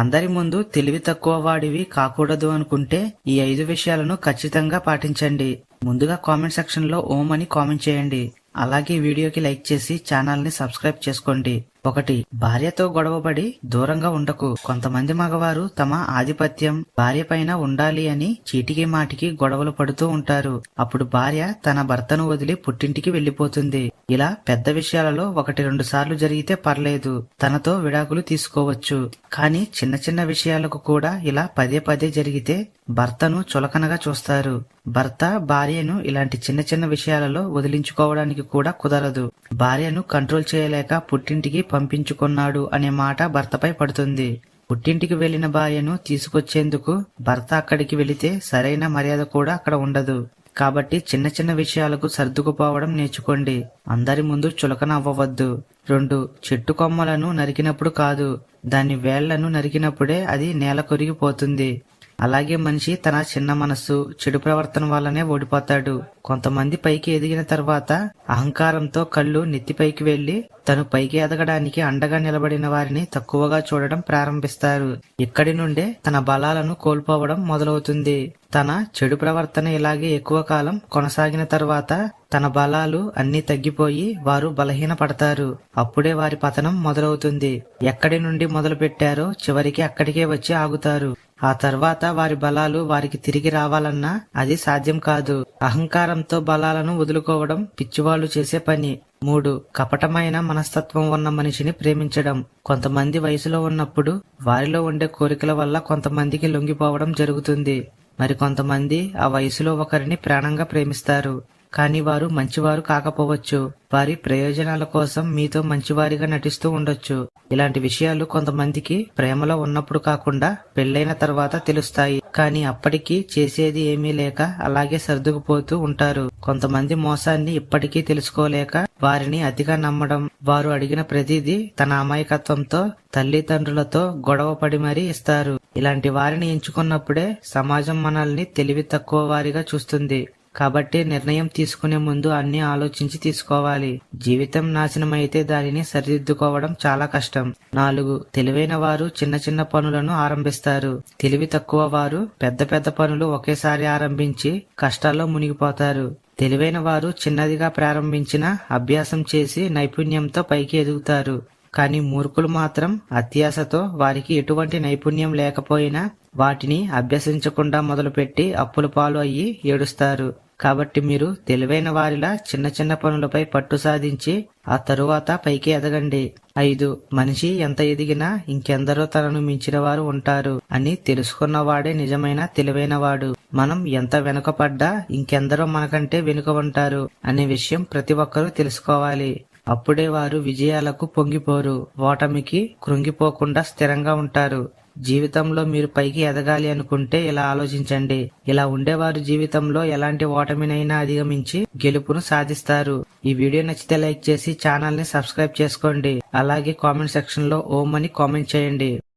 అందరి ముందు తెలివి తక్కువ వాడివి కాకూడదు అనుకుంటే ఈ ఐదు విషయాలను ఖచ్చితంగా పాటించండి. ముందుగా కామెంట్ సెక్షన్లో ఓం అని కామెంట్ చేయండి. అలాగే వీడియోకి లైక్ చేసి ఛానల్ని సబ్స్క్రైబ్ చేసుకోండి. ఒకటి భార్యతో గొడవపడి దూరంగా ఉండకు. కొంతమంది మగవారు తమ ఆధిపత్యం భార్య పైన ఉండాలి అని చీటికి మాటికి గొడవలు పడుతూ ఉంటారు. అప్పుడు భార్య తన భర్తను వదిలి పుట్టింటికి వెళ్ళిపోతుంది ఇలా పెద్ద విషయాలలో ఒకటి రెండు సార్లు జరిగితే పర్లేదు. తనతో విడాకులు తీసుకోవచ్చు. కానీ చిన్న చిన్న విషయాలకు కూడా ఇలా పదే పదే జరిగితే భర్తను చులకనగా చూస్తారు. భర్త భార్యను ఇలాంటి చిన్న చిన్న విషయాలలో వదిలించుకోవడానికి కూడా కుదరదు. భార్యను కంట్రోల్ చేయలేక పుట్టింటికి పంపించుకున్నాడు అనే మాట భర్తపై పడుతుంది. పుట్టింటికి వెళ్ళిన భార్యను తీసుకొచ్చేందుకు భర్త అక్కడికి వెళితే సరైన మర్యాద కూడా అక్కడ ఉండదు. కాబట్టి చిన్న చిన్న విషయాలకు సర్దుకుపోవడం నేర్చుకోండి. అందరి ముందు చులకన అవ్వవద్దు. రెండు చెట్టు కొమ్మలను నరికినప్పుడు కాదు. దాని వేళ్ళను నరికినప్పుడే అది నేల కొరిగిపోతుంది. అలాగే మనిషి తన చిన్న మనస్సు చెడు ప్రవర్తన వల్లనే ఓడిపోతాడు. కొంతమంది పైకి ఎదిగిన తర్వాత అహంకారంతో కళ్ళు నెత్తిపైకి వెళ్ళి తను పైకి ఎదగడానికి అండగా నిలబడిన వారిని తక్కువగా చూడడం ప్రారంభిస్తారు. ఇక్కడి నుండే తన బలాలను కోల్పోవడం మొదలవుతుంది. తన చెడు ప్రవర్తన ఇలాగే ఎక్కువ కాలం కొనసాగిన తర్వాత తన బలాలు అన్ని తగ్గిపోయి వారు బలహీన పడతారు అప్పుడే వారి పతనం మొదలవుతుంది. ఎక్కడి నుండి మొదలు పెట్టారో చివరికి అక్కడికే వచ్చి ఆగుతారు. ఆ తర్వాత వారి బలాలు వారికి తిరిగి రావాలన్నా అది సాధ్యం కాదు. అహంకారంతో బలాలను వదులుకోవడం పిచ్చివాళ్ళు చేసే పని. మూడు కపటమైన మనస్తత్వం ఉన్న మనిషిని ప్రేమించడం. కొంతమంది వయసులో ఉన్నప్పుడు వారిలో ఉండే కోరికల వల్ల కొంతమందికి లొంగిపోవడం జరుగుతుంది. మరి కొంతమంది ఆ వయసులో ఒకరిని ప్రాణంగా ప్రేమిస్తారు. కానీ వారు మంచివారు కాకపోవచ్చు. వారి ప్రయోజనాల కోసం మీతో మంచివారిగా నటిస్తూ ఉండొచ్చు. ఇలాంటి విషయాలు కొంతమందికి ప్రేమలో ఉన్నప్పుడు కాకుండా పెళ్ళైన తర్వాత తెలుస్తాయి. కానీ అప్పటికీ చేసేది ఏమీ లేక అలాగే సర్దుకుపోతూ ఉంటారు. కొంతమంది మోసాన్ని ఇప్పటికీ తెలుసుకోలేక వారిని అతిగా నమ్మడం వారు అడిగిన ప్రతిదీ తన అమాయకత్వంతో తల్లిదండ్రులతో గొడవ పడి మరీ ఇస్తారు. ఇలాంటి వారిని ఎంచుకున్నప్పుడే సమాజం మనల్ని తెలివి తక్కువ వారిగా చూస్తుంది. కాబట్టి నిర్ణయం తీసుకునే ముందు అన్ని ఆలోచించి తీసుకోవాలి. జీవితం నాశనం అయితే దానిని సరిదిద్దుకోవడం చాలా కష్టం. నాలుగు తెలివైన వారు చిన్న చిన్న పనులను ఆరంభిస్తారు. తెలివి తక్కువ వారు పెద్ద పెద్ద పనులు ఒకేసారి ఆరంభించి కష్టాల్లో మునిగిపోతారు. తెలివైన వారు చిన్నదిగా ప్రారంభించిన అభ్యాసం చేసి నైపుణ్యంతో పైకి ఎదుగుతారు. కానీ మూర్ఖులు మాత్రం అత్యాశతో వారికి ఎటువంటి నైపుణ్యం లేకపోయినా వాటిని అభ్యసించకుండా మొదలుపెట్టి అప్పుల పాలు అయ్యి ఏడుస్తారు. కాబట్టి మీరు తెలివైన వారిలా చిన్న చిన్న పనులపై పట్టు సాధించి ఆ తరువాత పైకి ఎదగండి. ఐదు మనిషి ఎంత ఎదిగినా ఇంకెందరో తనను మించిన వారు ఉంటారు అని తెలుసుకున్నవాడే నిజమైన తెలివైనవాడు మనం ఎంత వెనుకపడ్డా ఇంకెందరో మనకంటే వెనుక ఉంటారు అనే విషయం ప్రతి ఒక్కరూ తెలుసుకోవాలి. అప్పుడే వారు విజయాలకు పొంగిపోరు ఓటమికి కృంగిపోకుండా స్థిరంగా ఉంటారు. జీవితంలో మీరు పైకి ఎదగాలి అనుకుంటే ఇలా ఆలోచించండి. ఇలా ఉండేవారు జీవితంలో ఎలాంటి ఓటమినైనా అధిగమించి గెలుపును సాధిస్తారు. ఈ వీడియో నచ్చితే లైక్ చేసి ఛానల్ని సబ్స్క్రైబ్ చేసుకోండి. అలాగే కామెంట్ సెక్షన్లో ఓం అని కామెంట్ చేయండి.